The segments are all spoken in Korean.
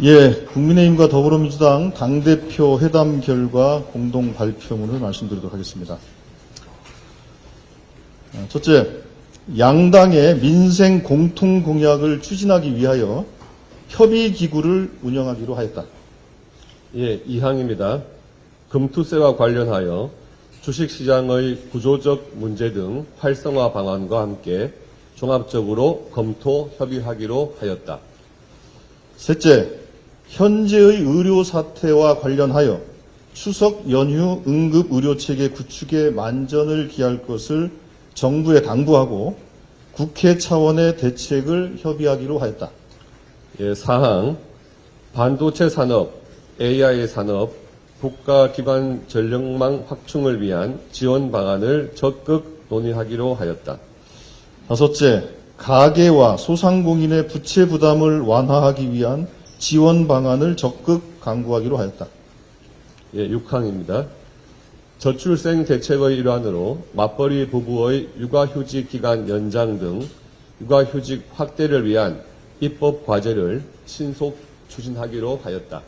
예, 국민의힘과 더불어민주당 당대표 회담 결과 공동 발표문을 말씀드리도록 하겠습니다. 아, 첫째, 양당의 민생 공통 공약을 추진하기 위하여 협의 기구를 운영하기로 하였다. 예, 이항입니다. 금투세와 관련하여 주식시장의 구조적 문제 등 활성화 방안과 함께 종합적으로 검토 협의하기로 하였다. 셋째, 현재의 의료 사태와 관련하여 추석 연휴 응급 의료 체계 구축에 만전을 기할 것을 정부에 당부하고 국회 차원의 대책을 협의하기로 하였다. 예, 사항 반도체 산업, AI 산업, 국가기관 전력망 확충을 위한 지원 방안을 적극 논의하기로 하였다. 다섯째, 가계와 소상공인의 부채 부담을 완화하기 위한 지원 방안을 적극 강구하기로 하였다. 예, 6항입니다. 저출생 대책의 일환으로 맞벌이 부부의 육아휴직 기간 연장 등 육아휴직 확대를 위한 입법 과제를 신속 추진하기로 하였다.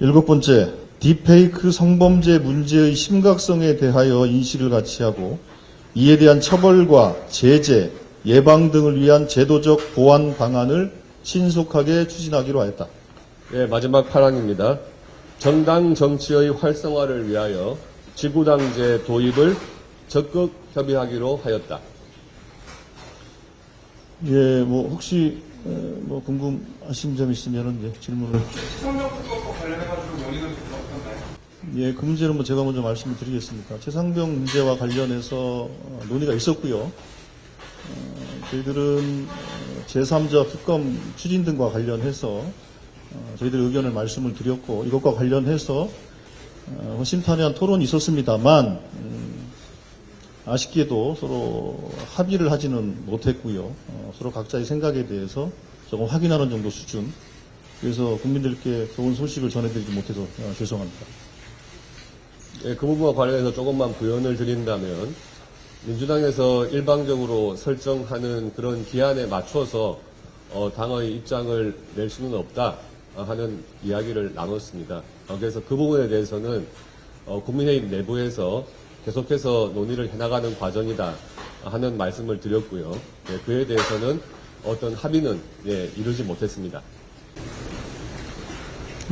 일곱 번째, 딥페이크 성범죄 문제의 심각성에 대하여 인식을 같이 하고 이에 대한 처벌과 제재, 예방 등을 위한 제도적 보완 방안을 신속하게 추진하기로 하였다. 예, 마지막 8항입니다. 정당 정치의 활성화를 위하여 지구당제 도입을 적극 협의하기로 하였다. 예, 뭐 혹시 에, 뭐 궁금하신 점 있으면 이제 질문을 성명특법과 관련해가지고 논의는 어떤가요? 예, 그 문제는 뭐 제가 먼저 말씀을 드리겠습니다. 최상병 문제와 관련해서 어, 논의가 있었고요. 어, 저희들은 어, 제3자 특검 추진 등과 관련해서 어, 저희들 의견을 말씀을 드렸고 이것과 관련해서 어, 허심탄회한 토론이 있었습니다만 음, 아쉽게도 서로 합의를 하지는 못했고요. 어, 서로 각자의 생각에 대해서 조금 확인하는 정도 수준. 그래서 국민들께 좋은 소식을 전해드리지 못해서 어, 죄송합니다. 예, 그 부분과 관련해서 조금만 부연을 드린다면 민주당에서 일방적으로 설정하는 그런 기한에 맞춰서 어, 당의 입장을 낼 수는 없다 하는 이야기를 나눴습니다. 어, 그래서 그 부분에 대해서는 어, 국민의힘 내부에서 계속해서 논의를 해나가는 과정이다 하는 말씀을 드렸고요. 예, 그에 대해서는 어떤 합의는 예, 이루지 못했습니다.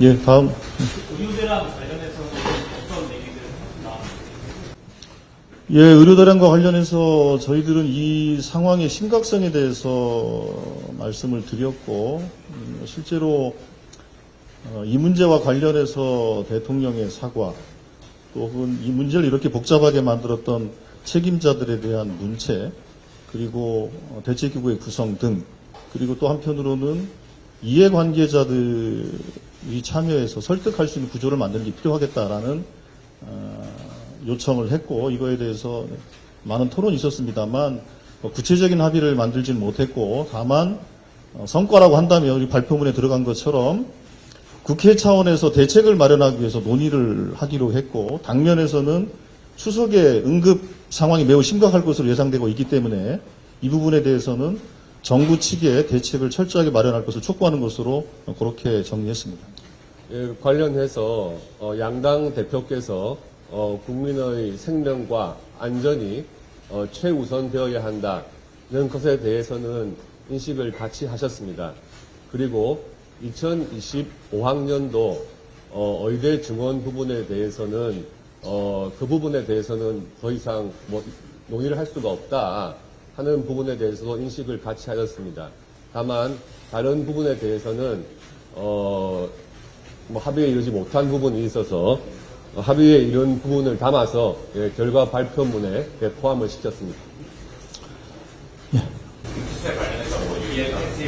예, 다음. 의료대랑 관련해서는 어떤 얘기들을 나왔나요? 예, 의료대란과 관련해서 저희들은 이 상황의 심각성에 대해서 말씀을 드렸고, 음, 실제로 어, 이 문제와 관련해서 대통령의 사과, 또 혹은 이 문제를 이렇게 복잡하게 만들었던 책임자들에 대한 문체, 그리고 어, 대책기구의 구성 등, 그리고 또 한편으로는 이해관계자들이 참여해서 설득할 수 있는 구조를 게 필요하겠다라는 어, 요청을 했고 이거에 대해서 많은 토론이 있었습니다만 어, 구체적인 합의를 만들지는 못했고 다만 어, 성과라고 한다면 우리 발표문에 들어간 것처럼 국회 차원에서 대책을 마련하기 위해서 논의를 하기로 했고 당면에서는 추석에 응급 상황이 매우 심각할 것으로 예상되고 있기 때문에 이 부분에 대해서는 정부 측의 대책을 철저하게 마련할 것을 촉구하는 것으로 그렇게 정리했습니다. 예, 관련해서 어, 양당 대표께서 어, 국민의 생명과 안전이 어, 최우선 되어야 한다는 것에 대해서는 인식을 같이 하셨습니다. 그리고 2025학년도 의대 증원 부분에 대해서는 어, 그 부분에 대해서는 더 이상 뭐 논의를 할 수가 없다 하는 부분에 대해서도 인식을 같이 하셨습니다. 다만 다른 부분에 대해서는 어, 뭐 합의에 이르지 못한 부분이 있어서 어, 합의에 이른 부분을 담아서 예, 결과 발표문에 예, 포함을 시켰습니다. 기세 관련해서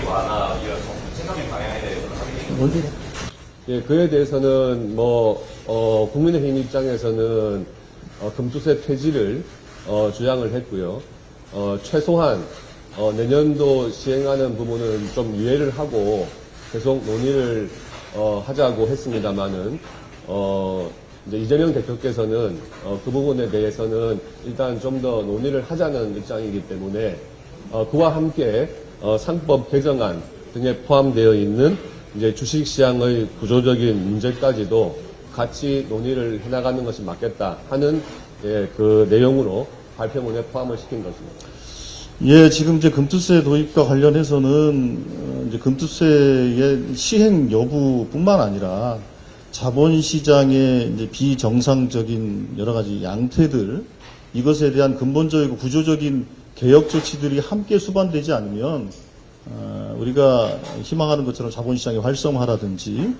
뭐 완화 이런 방향에 합의 예, 그에 대해서는 뭐 어, 국민의힘 입장에서는 어, 금투세 폐지를 어, 주장을 했고요. 어, 최소한 어, 내년도 시행하는 부분은 좀 유예를 하고 계속 논의를 어, 하자고 했습니다만은 어, 이제 이재명 대표께서는 어, 그 부분에 대해서는 일단 좀 더 논의를 하자는 입장이기 때문에 어, 그와 함께 어, 상법 개정안 등에 포함되어 있는 이제 주식시장의 구조적인 문제까지도 같이 논의를 해나가는 것이 맞겠다 하는 예, 그 내용으로 발표문에 포함을 시킨 것입니다. 예, 지금 이제 금투세 도입과 관련해서는 어, 이제 금투세의 시행 여부뿐만 아니라 자본시장의 이제 비정상적인 여러 가지 양태들 이것에 대한 근본적이고 구조적인 개혁 조치들이 함께 수반되지 않으면 어, 우리가 희망하는 것처럼 자본시장의 활성화라든지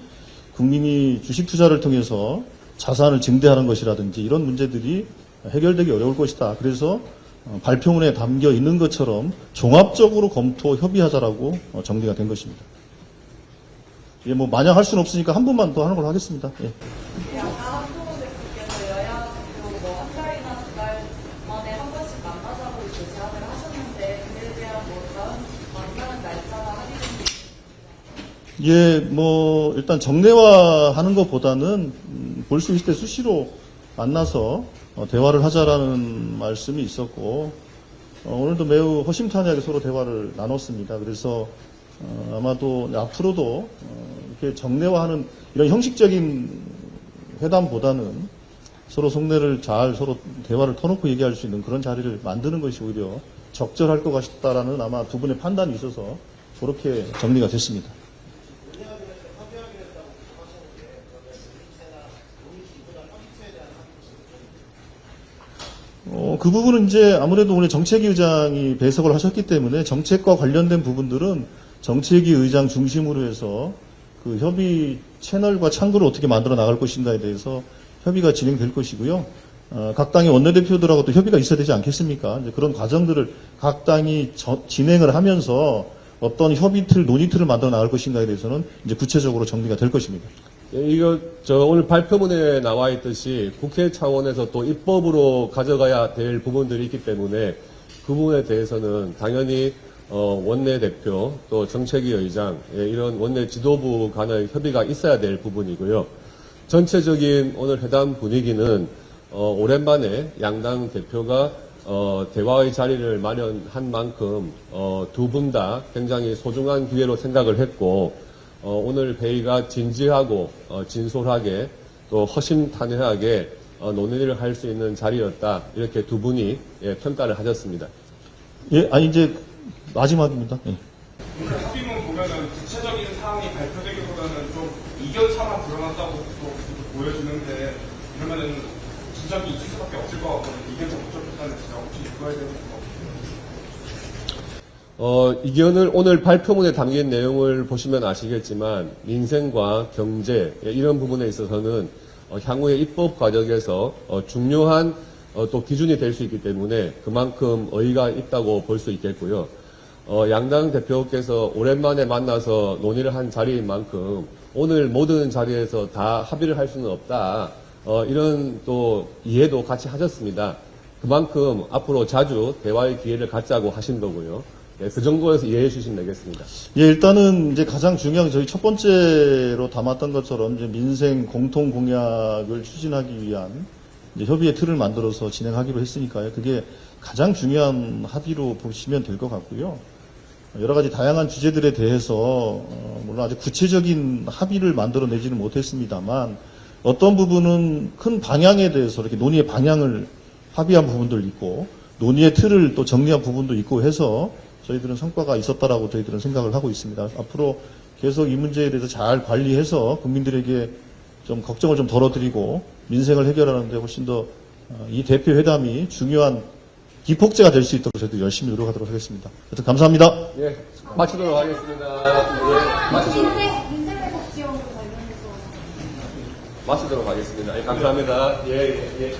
국민이 주식 투자를 통해서 자산을 증대하는 것이라든지 이런 문제들이 해결되기 어려울 것이다. 그래서 어, 발표문에 담겨 있는 것처럼 종합적으로 검토 협의하자라고 어, 정리가 된 것입니다. 예, 뭐 마냥 할 수는 없으니까 한 번만 더 하는 걸로 하겠습니다. 예. 대한 뭐 합의 예, 뭐 일단 정례화하는 것보다는 볼수 있을 때 수시로 만나서 어, 대화를 하자라는 말씀이 있었고 어, 오늘도 매우 허심탄회하게 서로 대화를 나눴습니다. 그래서 어, 아마도 앞으로도 어, 이렇게 정례화하는 이런 형식적인 회담보다는 서로 속내를 잘 서로 대화를 터놓고 얘기할 수 있는 그런 자리를 만드는 것이 오히려 적절할 것 같다라는 아마 두 분의 판단이 있어서 그렇게 정리가 됐습니다. 어, 그 부분은 이제 아무래도 오늘 정책위 의장이 배석을 하셨기 때문에 정책과 관련된 부분들은 정책위 의장 중심으로 해서 그 협의 채널과 창구를 어떻게 만들어 나갈 것인가에 대해서 협의가 진행될 것이고요. 어, 각 당의 원내대표들하고 또 협의가 있어야 되지 않겠습니까? 그런 과정들을 각 당이 저- 진행을 하면서 어떤 협의 틀, 논의 틀을 만들어 나갈 것인가에 대해서는 이제 구체적으로 정리가 될 것입니다. 예, 이거 저 오늘 발표문에 나와 있듯이 국회 차원에서 또 입법으로 가져가야 될 부분들이 있기 때문에 그 부분에 대해서는 당연히 어, 원내 대표 또 정책위 의장 예, 이런 원내 지도부 간의 협의가 있어야 될 부분이고요. 전체적인 오늘 회담 분위기는 어, 오랜만에 양당 대표가 어, 대화의 자리를 마련한 만큼 어, 두분 다 굉장히 소중한 기회로 생각을 했고 어, 오늘 회의가 진지하고 어, 진솔하게 또 허심탄회하게 어, 논의를 할 수 있는 자리였다 이렇게 두 분이 예, 평가를 하셨습니다. 예, 아니 이제 마지막입니다. 예. 오늘 합의문 보면은 구체적인 사항이 발표되기보다는 좀 이견차만 드러났다고 또 보여지는데 그러면은 지적이 있을 수밖에 없을 것 같거든요. 이견차 못 접했다는 지적 혹시 그거에 대해서 뭐 어, 이견을 오늘 발표문에 담긴 내용을 보시면 아시겠지만 민생과 경제 예, 이런 부분에 있어서는 어, 향후의 입법 과정에서 어, 중요한 어, 또 기준이 될 수 있기 때문에 그만큼 의의가 있다고 볼 수 있겠고요. 어, 양당 대표께서 오랜만에 만나서 논의를 한 자리인 만큼 오늘 모든 자리에서 다 합의를 할 수는 없다. 어, 이런 또 이해도 같이 하셨습니다. 그만큼 앞으로 자주 대화의 기회를 갖자고 하신 거고요. 네, 그 정도에서 이해해 주시면 되겠습니다. 예, 일단은 이제 가장 중요한 저희 첫 번째로 담았던 것처럼 이제 민생 공통 공약을 추진하기 위한 협의의 틀을 만들어서 진행하기로 했으니까요. 그게 가장 중요한 합의로 보시면 될 것 같고요. 여러 가지 다양한 주제들에 대해서 어, 물론 아주 구체적인 합의를 만들어내지는 못했습니다만 어떤 부분은 큰 방향에 대해서 이렇게 논의의 방향을 합의한 부분도 있고 논의의 틀을 또 정리한 부분도 있고 해서 저희들은 성과가 있었다라고 저희들은 생각을 하고 있습니다. 앞으로 계속 이 문제에 대해서 잘 관리해서 국민들에게 좀 걱정을 좀 덜어드리고 민생을 해결하는데 훨씬 더 이 대표 회담이 중요한 기폭제가 될 수 있도록 저희도 열심히 노력하도록 하겠습니다. 하여튼 감사합니다. 예, 마치도록 하겠습니다. 예, 마치도록, 회복 지원과 관련해서 마치도록 하겠습니다. 예, 감사합니다. 예, 예, 예.